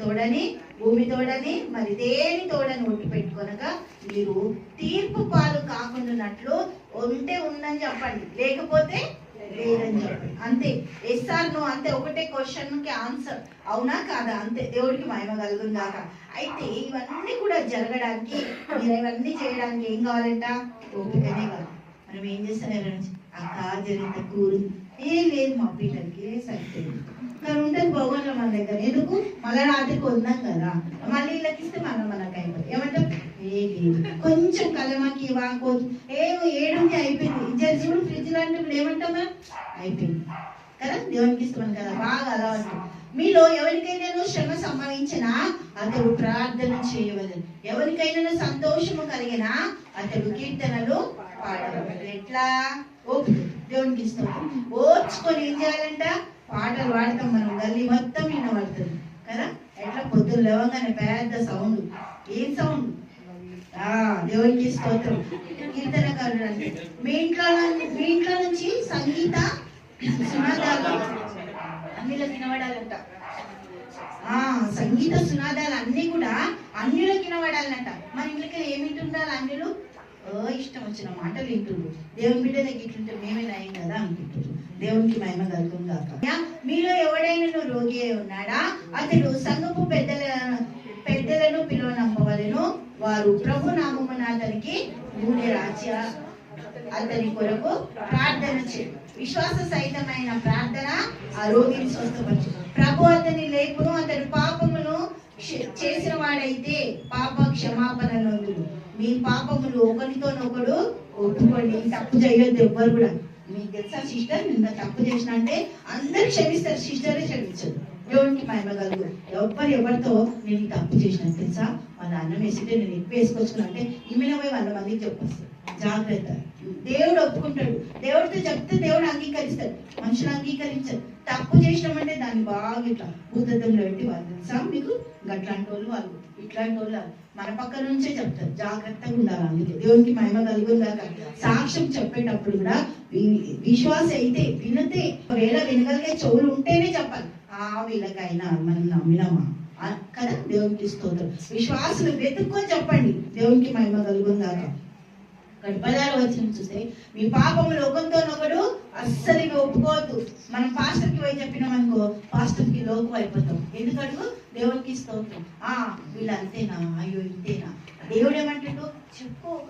తోడని భూమి తోడని మరి దేని తోడని ఒట్టు పెట్టుకొనగా మీరు తీర్పు పాలు కాకుండానట్లు ఉంటే ఉందని చెప్పండి. లేకపోతే లేదని చెప్పండి. అంతే. ఎస్ఆర్ నో అంతే. ఒకటే క్వశ్చన్కి ఆన్సర్. అవునా కాదా? అంతే. దేవుడికి మహిమ కలుగును అయితే ఇవన్నీ కూడా జరగడానికి మీరు ఇవన్నీ చేయడానికి ఏం కావాలంట? ఓపికనే కాదు. మనం ఏం చేస్తాం? అక్క జరిగిన కూరు. ఏం లేదు మా పిల్లలకి సరిపోయింది కానీ ఉంటుంది బాగుంటాం మన దగ్గర ఎందుకు మళ్ళీ రాత్రికి వద్దాం కదా మళ్ళీ వీళ్ళకి ఇస్తే మళ్ళీ మనకు అయిపోతుంది ఏది? కొంచెం కలమాకి వాకోదు. ఏమో ఏడుంది అయిపోయింది. జరి చూడు ఫ్రిడ్జ్ లాంటి ఇప్పుడు ఏమంటాం అయిపోయింది. కదా? దేవునికి ఇస్తాం కదా? బాగా అలవాటు. మీలో ఎవరికైనా శ్రమ సంభవించినా అతడు ప్రార్థన చేయవలను. ఎవరికైనా సంతోషము కలిగినా అతడు కీర్తనలు పాడవలను. ఎట్లా? ఓపిక దేవునికి ఇస్తాం ఓర్చుకొని ఏం చేయాలంట? పాటలు పాడతాం మనం. గల్లీ మొత్తం వినబడుతుంది. కదా? ఎట్లా? పొద్దున్న లేవగానే పెద్ద సౌండ్. ఏం సౌండ్? దేవునికి స్తోత్రం. కీర్తనకారుడు అంటే మీ ఇంట్లో మీ ఇంట్లో నుంచి సంగీత సునాదాలు. అన్నిలో వినబడాలంట. ఆ సంగీత సునాదాలు అన్ని కూడా అన్నిలో వినబడాలంట. మన ఇంట్లోకి ఏమింటుండాలి అన్నిలు ఓ ఇష్టం వచ్చిన మాటలు వింటుండ్రు. దేవుని బిడ్డ దగ్గర ఇట్లుంటే మేమే నయం కదా అనుకుంటున్నారు దేవునికి మహిమ కలుగును గాక. మీలో ఎవడైనా రోగి ఉన్నాడా? అతడు నామమున భూమి రాజ్య అతని కొరకు ప్రార్థన చే విశ్వాస సహితమైన ప్రార్థన ఆ రోగిని స్వస్థపరచు ప్రభు అతని లేపును అతని పాపమును చేసిన వాడైతే పాప క్షమాపణ మీ పాపములు ఒకరితోనొకడు ఒప్పుకోండి. తప్పు చేయొద్దు ఎవ్వరు కూడా. మీకు తెలుసా సిస్టర్ నిన్న తప్పు చేసిన అంటే అందరు క్షమిస్తారు. సిస్టరే క్షమించదు. దేవునికి మహిమ కలుగు ఎవ్వరు ఎవరితో నేను తప్పు చేసిన తెలుసా? వాళ్ళ అన్నం వేసితే నేను ఎక్కువ వేసుకొచ్చుకున్నా అంటే ఈమెన పోయి వాళ్ళ మందికి చెప్పొస్తాను జాగ్రత్త. దేవుడు ఒప్పుకుంటాడు. దేవుడితో చెప్తే దేవుడు అంగీకరిస్తాడు. మనుషులు అంగీకరించారు. తప్పు చేసినామంటే బాగా ఇట్లా భూతద్దంలో పెట్టి వాళ్ళు తెలుసా? మీకు గట్లాంటి వాళ్ళు వాళ్ళు. ఇట్లాంటి వాళ్ళు మన పక్క నుంచే చెప్తారు. జాగ్రత్తగా ఉండాలి అందుకే. దేవునికి మహిమ కలుగుందాక సాక్ష్యం చెప్పేటప్పుడు కూడా విశ్వాస అయితే వినతే ఒకవేళ వినగలిగే చెవులు ఉంటేనే చెప్పాలి. ఆ వీళ్ళకైనా మనం నమ్మినామా? కదా? దేవునికి స్తోత్రం. విశ్వాసులు వెతుక్కొని చెప్పండి. దేవునికి మహిమ కలుగుందాక ఇక్కడ వచ్చిన చూస్తే మీ పాపములు ఒకరితోనొకడు అస్సలు ఒప్పుకోవద్దు. మనం పాస్టర్కి పోయి చెప్పినాం అనుకో పాస్టర్కి లోకు అయిపోతాం. ఎందుకంటూ దేవునికి స్తోత్రం. ఆ వీళ్ళు అంతేనా? అయ్యో ఇంతేనా? దేవుడు ఏమంటాడు? చెప్పు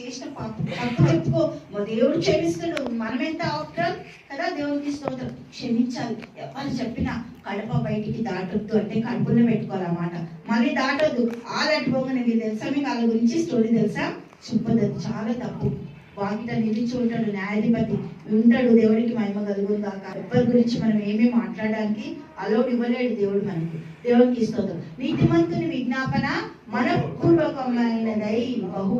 చేసిన పాపం. తప్పు చెప్పుకో. మా దేవుడు క్షమిస్తాడు. మనం ఎంత అవసరం కదా? దేవునికి స్తోత్రం. క్షమించాలి. ఎవరు చెప్పినా కడప బయటికి దాటొద్దు అంటే కడుపులో పెట్టుకోవాలి అన్నమాట మళ్ళీ దాటొద్దు. ఆలటి పోగానే మీకు తెలుసా? మీకు వాళ్ళ గురించి స్టోరీ తెలుసా? చెప్పదు చాలా తప్పు. వాకిట నిలిచి ఉంటాడు న్యాయాధిపతి ఉంటాడు దేవుడికి మహిమ కలుగుందా ఎవరి గురించి మనం ఏమీ మాట్లాడడానికి అలౌడ్ ఇవ్వలేడు దేవుడు మనకి. దేవుడికి ఇస్తుంది నీతిమంతుని విజ్ఞాపన మనపూర్వకమైనదై బహు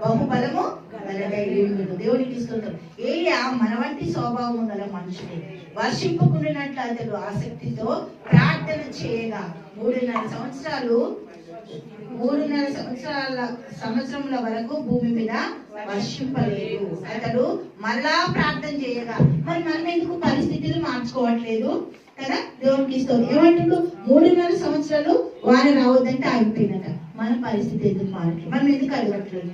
బహుబలము గలదై ఉండును. దేవునికి ఇస్తుంది మన వంటి స్వభావం గల మనుషుడే. వర్షింపకుండినట్లు అతడు ఆసక్తితో ప్రార్థన చేయగా మూడున్నర సంవత్సరాలు మూడున్నర సంవత్సరాల సంవత్సరముల వరకు భూమి మీద వర్షింపలేదు. అతడు మళ్ళా ప్రార్థన చేయగా మరి మనం ఎందుకు పరిస్థితులు మార్చుకోవట్లేదు? కదా దేవునికి ఇస్తాం ఏమంటుండు? మూడున్నర సంవత్సరాలు వాన రావద్దంటే ఆగిపోయినట. మన పరిస్థితి ఎందుకు మారట్లేదు? మనం ఎందుకు అడగట్లేదు?